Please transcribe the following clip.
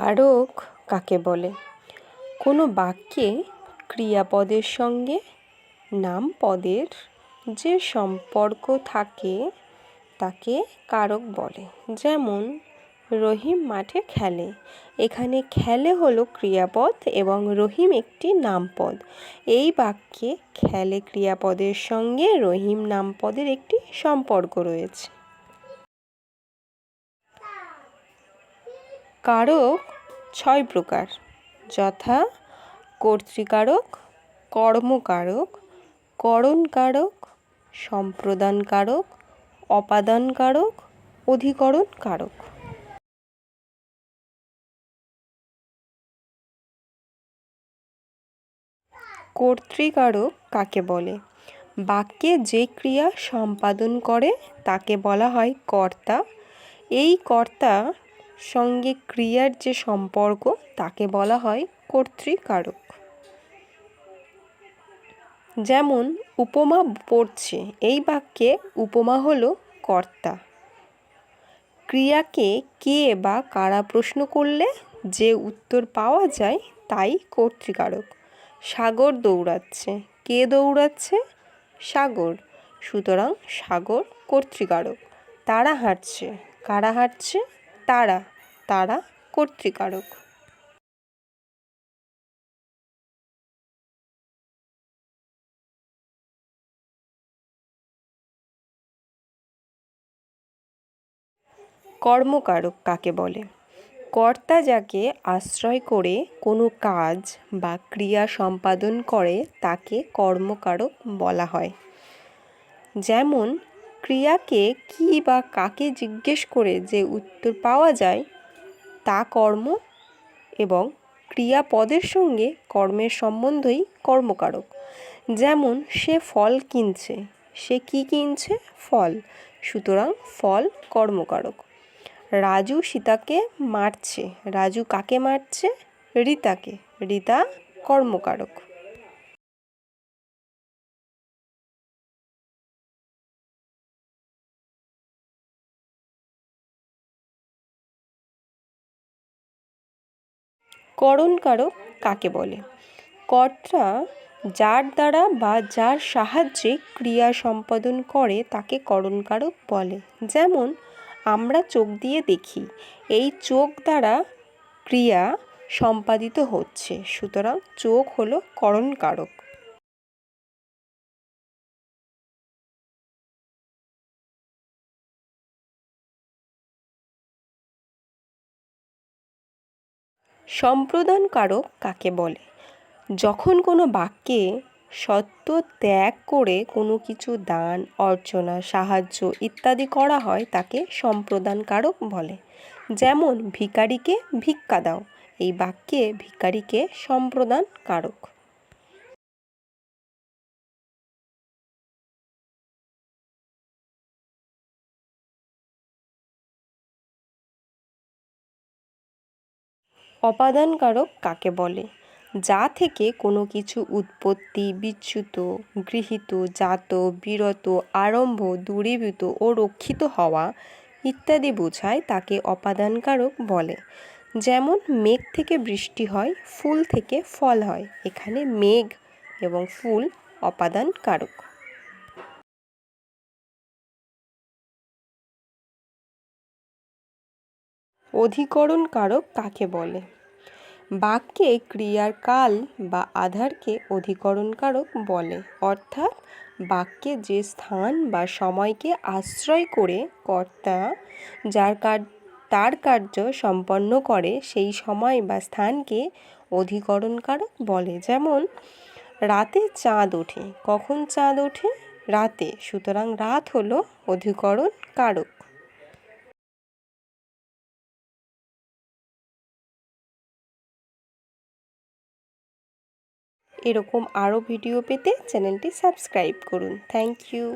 কারক কাকে বলে? কোনো বাক্যে ক্রিয়াপদের সঙ্গে নামপদের যে সম্পর্ক থাকে, তাকে কারক বলে। যেমন, রহিম মাঠে খেলে। এখানে খেলে হলো ক্রিয়াপদ এবং রহিম একটি নামপদ। এই বাক্যে খেলে ক্রিয়াপদের সঙ্গে রহিম নামপদের একটি সম্পর্ক রয়েছে। কারক ছয় প্রকার। যথা, কর্তৃকারক, কর্মকারক, করণকারক, সম্প্রদানকারক, অপাদানকারক অধিকরণ কারক কর্তৃকারক কাকে বলে? বাক্যে যে ক্রিয়া সম্পাদন করে, তাকে বলা হয় কর্তা। এই কর্তা সঙ্গে ক্রিয়ার যে সম্পর্ক, তাকে বলা হয় কর্তৃকারক। যেমন, উপমা পড়ছে, এই বাক্যে উপমা হলো কর্তা। ক্রিয়াকে কে বা কারা প্রশ্ন করলে যে উত্তর পাওয়া যায়, তাই কর্তৃকারক। সাগর দৌড়াচ্ছে, কে দৌড়াচ্ছে? সাগর। সুতরাং সাগর কর্তৃকারক। তারা হাঁটছে, কারা হাঁটছে? তারা তারা কর্তৃকারক। কর্মকারক কাকে বলে? কর্তা যাকে আশ্রয় করে কোনো কাজ বা ক্রিয়া সম্পাদন করে, তাকে কর্মকারক বলা হয়। যেমন ক্রিয়াকে কী বা কাকে জিজ্ঞেস করে যে উত্তর পাওয়া যায়, তা কর্ম এবং ক্রিয়াপদের সঙ্গে কর্মের সম্বন্ধই কর্মকারক। যেমন, সে ফল কিনছে, সে কি কিনছে? ফল। সুতরাং ফল কর্মকারক। রাজু সীতাকে মারছে। রাজু কাকে মারছে? রীতাকে। রীতা কর্মকারক। করণকারক কাকে বলে? কর্তা যার দ্বারা বা যার সাহায্যে ক্রিয়া সম্পাদন করে তাকে করণকারক বলে। যেমন, আমরা চোখ দিয়ে দেখি, এই চোখ দ্বারা ক্রিয়া সম্পাদিত হচ্ছে, সুতরাং চোখ হলো করণকারক। সম্প্রদান কারক কাকে বলে? যখন কোনো বাক্যে সত্য ত্যাগ করে কোনো কিছু দান, অর্চনা, সাহায্য ইত্যাদি করা হয়, তাকে সম্প্রদানকারক বলে। যেমন, ভিকারিকে ভিক্ষা দাও। এই বাক্যে ভিকারিকে সম্প্রদান কারক অপাদানকারক কাকে বলে? যা থেকে কোনো কিছু উৎপত্তি বিচ্যুত, গৃহীত, জাত, বিরত, আরম্ভ, দূরীভূত ও রক্ষিত হওয়া ইত্যাদি বোঝায় তাকে অপাদানকারক বলে। যেমন মেঘ থেকে বৃষ্টি হয়, ফুল থেকে ফল হয়। এখানে মেঘ এবং ফুল অপাদানকারক। অধিকরণ কারক কাকে বলে? বাক্যে ক্রিয়ার কাল বা আধারকে অধিকরণ কারক বলে। অর্থাৎ বাক্যে যে স্থান বা সময়কে আশ্রয় করে কর্তা যার কার, তার কার্য সম্পন্ন করে, সেই সময় বা স্থানকে অধিকরণ কারক বলে। যেমন, রাতে চাঁদ ওঠে। কখন চাঁদ ওঠে? রাতে। সুতরাং রাত হলো অধিকরণ কারক এরকম আরও ভিডিও পেতে চ্যানেলটি সাবস্ক্রাইব করুন। Thank you.